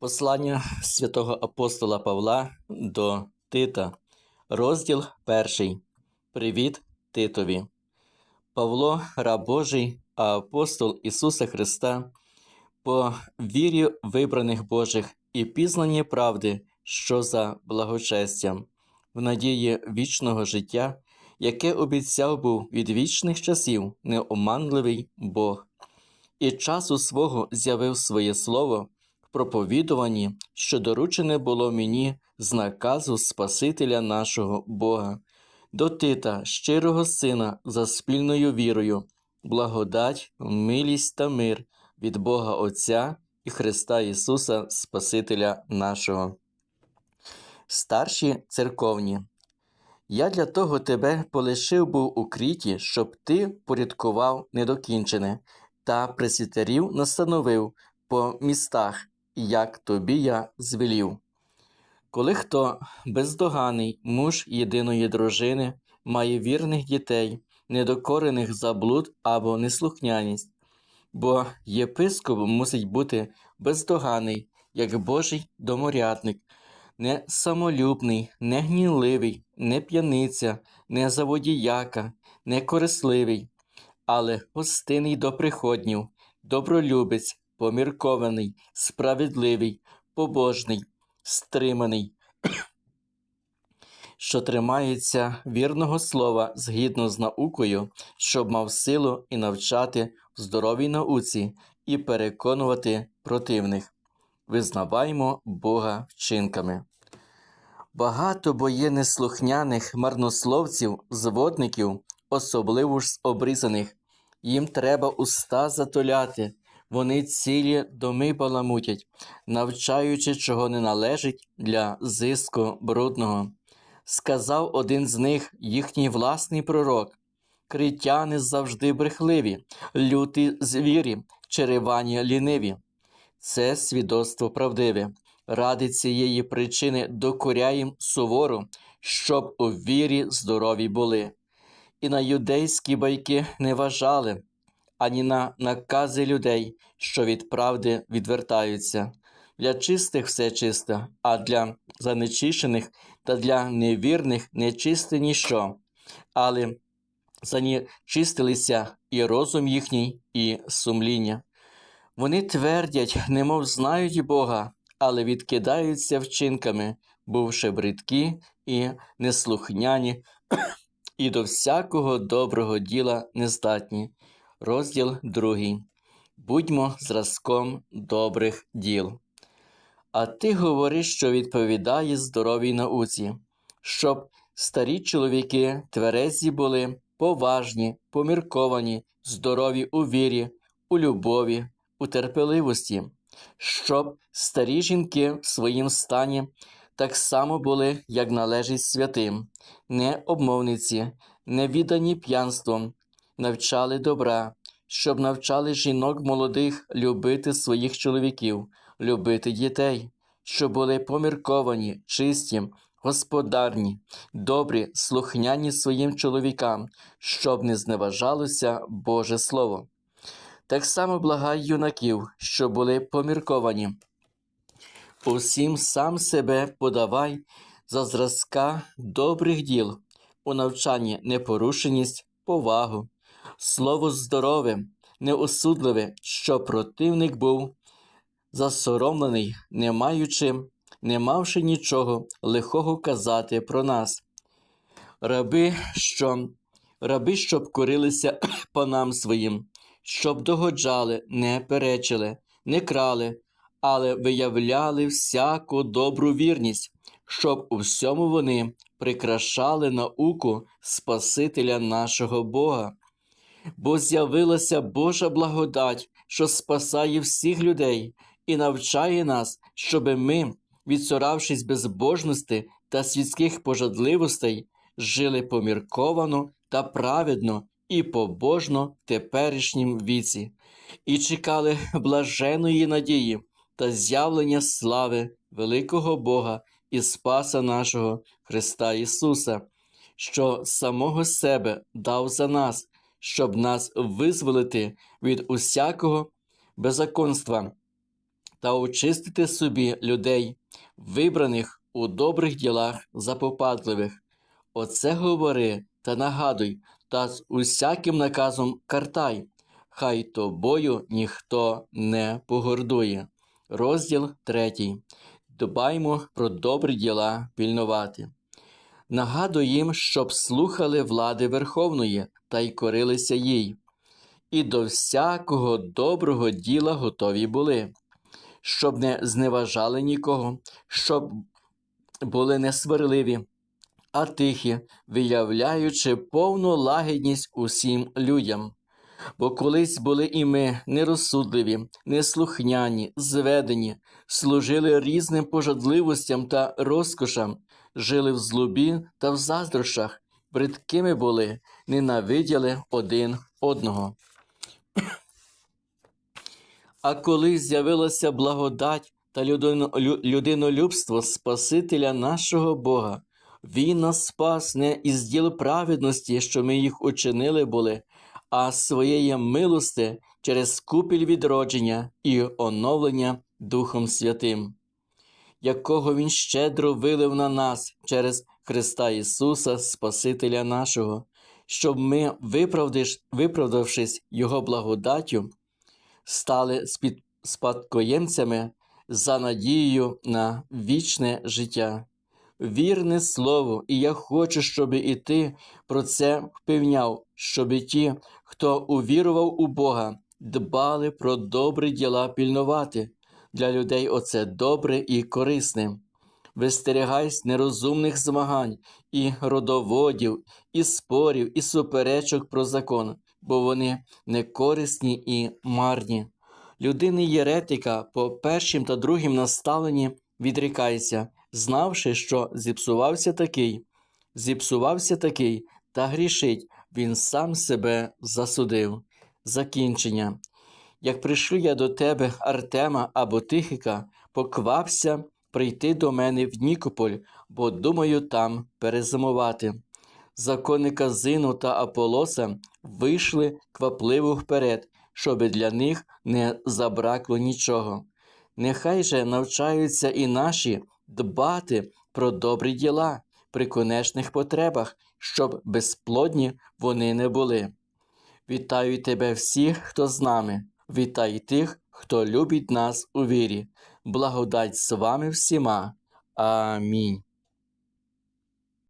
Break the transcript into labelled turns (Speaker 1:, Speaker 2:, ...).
Speaker 1: Послання святого апостола Павла до Тита, розділ перший. Привіт Титові. Павло, раб Божий, а апостол Ісуса Христа, по вірі вибраних Божих і пізнанні правди, що за благочестям, в надії вічного життя, яке обіцяв був від вічних часів неоманливий Бог, і часу свого з'явив своє слово проповідуванні, що доручене було мені з наказу Спасителя нашого Бога, до Тита, щирого сина, за спільною вірою, благодать, милість та мир від Бога Отця і Христа Ісуса, Спасителя нашого. Старші церковні. Я для того тебе полишив був у кріті, щоб ти порядкував недокінчене, та пресвітерів настановив по містах, як тобі я звелів. Коли хто бездоганий муж єдиної дружини має вірних дітей, недокорених за блуд або неслухняність, бо єпископ мусить бути бездоганий, як Божий доморядник, не самолюбний, не гнівливий, не п'яниця, не заводіяка, не корисливий, але гостинний до приходнів, добролюбець, поміркований, справедливий, побожний, стриманий, що тримається вірного слова згідно з наукою, щоб мав силу і навчати в здоровій науці і переконувати противних. Визнаваймо Бога вчинками. Багато бо є неслухняних марнословців, зводників, особливо ж з обрізаних. Їм треба уста затоляти, вони цілі доми баламутять, навчаючи, чого не належить для зиску брудного. Сказав один з них їхній власний пророк. Критяни завжди брехливі, люті звірі, черевані ліниві. Це свідоцтво правдиве. Ради цієї причини докоряєм суворо, щоб у вірі здорові були. І на юдейські байки не вважали, ані на накази людей, що від правди відвертаються. Для чистих все чисте, а для занечищених та для невірних нечисте ніщо. Але занечистилися і розум їхній, і сумління. Вони твердять, немов знають Бога, але відкидаються вчинками, бувши бридкі і неслухняні, і до всякого доброго діла нездатні. Розділ 2. Будьмо зразком добрих діл. А ти говориш, що відповідає здоровій науці, щоб старі чоловіки тверезі були, поважні, помірковані, здорові у вірі, у любові, у терпеливості, щоб старі жінки в своїм стані так само були, як належить святим, не обмовниці, не віддані п'янством, навчали добра, щоб навчали жінок молодих любити своїх чоловіків, любити дітей, щоб були помірковані, чисті, господарні, добрі, слухняні своїм чоловікам, щоб не зневажалося Боже Слово. Так само благай юнаків, що були помірковані. Усім сам себе подавай за зразка добрих діл, у навчанні непорушеність, повагу, слово здорове, неосудливе, що противник був засоромлений, не маючи, не мавши нічого лихого казати про нас. Раби, що, раби, щоб корилися панам своїм, щоб догоджали, не перечили, не крали, але виявляли всяку добру вірність, щоб у всьому вони прикрашали науку Спасителя нашого Бога. Бо з'явилася Божа благодать, що спасає всіх людей і навчає нас, щоби ми, відсоравшись безбожності та світських пожадливостей, жили помірковано та праведно і побожно в теперішнім віці, і чекали блаженої надії та з'явлення слави великого Бога і Спаса нашого Христа Ісуса, що самого себе дав за нас, щоб нас визволити від усякого беззаконства та очистити собі людей, вибраних у добрих ділах запопадливих. Оце говори та нагадуй, та з усяким наказом картай, хай тобою ніхто не погордує. Розділ третій. Дбаймо про добрі діла пільнувати. Нагадуй їм, щоб слухали влади Верховної та й корилися їй, і до всякого доброго діла готові були, щоб не зневажали нікого, щоб були несварливі, а тихі, виявляючи повну лагідність усім людям. Бо колись були і ми нерозсудливі, неслухняні, зведені, служили різним пожадливостям та розкошам, жили в злобі та в заздрощах, бридкими були, ненавиділи один одного. А коли з'явилася благодать та людинолюбство Спасителя нашого Бога, Він нас спас не із діл праведності, що ми їх учинили були, а своєї милости через купіль відродження і оновлення Духом Святим, якого Він щедро вилив на нас через Христа Ісуса, Спасителя нашого, щоб ми, виправдавшись Його благодаттю, стали спадкоємцями за надією на вічне життя. Вірне слово, і я хочу, щоб і ти про це впевняв, щоб і ті, хто увірував у Бога, дбали про добрі діла пільнувати. Для людей оце добре і корисне. Вистерігайся нерозумних змагань, і родоводів, і спорів, і суперечок про закон, бо вони некорисні і марні. Людини єретика по першим та другим наставленні відрікайся, знавши, що зіпсувався такий, зіпсувався такий, та грішить, він сам себе засудив. Закінчення. Як пришлю я до тебе Артема або Тихика, поквапся прийти до мене в Нікополь, бо думаю там перезимувати. Законника Зину та Аполоса вийшли квапливо вперед, щоби для них не забракло нічого. Нехай же навчаються і наші дбати про добрі діла при конечних потребах, щоб безплодні вони не були. Вітаю тебе всіх, хто з нами. Вітай тих, хто любить нас у вірі. Благодать з вами всіма. Амінь.